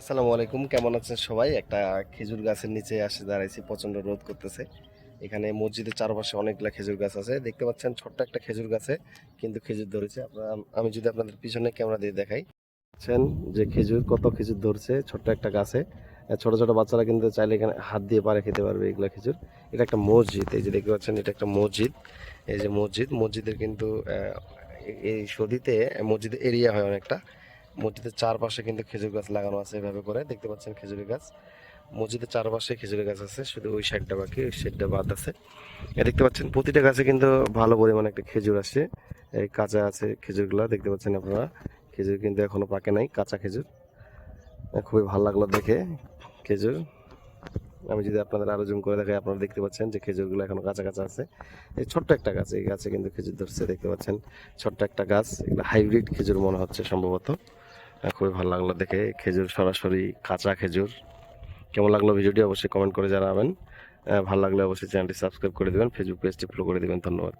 আসসালামু আলাইকুম, কেমন আছেন সবাই? একটা খেজুর গাছের নিচে আসে দাঁড়াইছি প্রচণ্ড রোদ করতেছে। এখানে মসজিদের চারপাশে অনেকগুলা খেজুর গাছ আছে। দেখতে পাচ্ছেন ছোট্ট একটা খেজুর গাছে কিন্তু খেজুর ধরেছে। আপনারা আমি যদি আপনাদের পিছনে ক্যামেরা দিয়ে দেখাই। দেখছেন যে খেজুর কত খেজুর ধরছে, ছোট্ট একটা গাছে। ছোট ছোট বাচ্চারা কিন্তু চাইলে এখানে হাত দিয়ে পারে খেতে পারবে এগুলা খেজুর। এটা একটা মসজিদ, এই যে দেখতে পাচ্ছেন এটা একটা মসজিদ। এই যে মসজিদ, মসজিদের কিন্তু এই সদিতে, মসজিদের এরিয়া হয় অনেকটা। মসজিদের চারপাশে কিন্তু খেজুর গাছ লাগানো আছে, এভাবে করে। দেখতে পাচ্ছেন খেজুরের গাছ। মসজিদের চারপাশে খেজুরের গাছ আছে, শুধু ওই সাইডটা বাকি, ওই সাইডটা বাদ আছে। দেখতে পাচ্ছেন, প্রতিটা গাছে কিন্তু ভালো পরিমাণে একটা খেজুর আছে এই কাঁচা আছে খেজুরগুলো, দেখতে পাচ্ছেন আপনারা। খেজুর কিন্তু এখনও পাকে নাই, কাঁচা খেজুর। খুবই ভালো লাগল দেখে খেজুর। আমি যদি আপনাদের আরও জুম করে দেখাই, আপনারা দেখতে পাচ্ছেন যে খেজুরগুলো এখনও কাঁচা কাঁচা আছে। এই ছোট্ট একটা গাছ, এই গাছে কিন্তু খেজুর ধরছে, দেখতে পাচ্ছেন। ছোট্ট একটা গাছ, এগুলো হাইব্রিড খেজুর মনে হচ্ছে সম্ভবত। খুবই ভালো লাগল দেখে। খেজুর সরাসরি কাঁচা খেজুর। কেমন লাগল ভিডিওটি অবশ্যই কমেন্ট করে জানাবেন। আহ, ভালো লাগলে অবশ্যই চ্যানেলটি সাবস্ক্রাইব করে দেবেন ফেসবুক পেজটি ফলো করে দেবেন। ধন্যবাদ।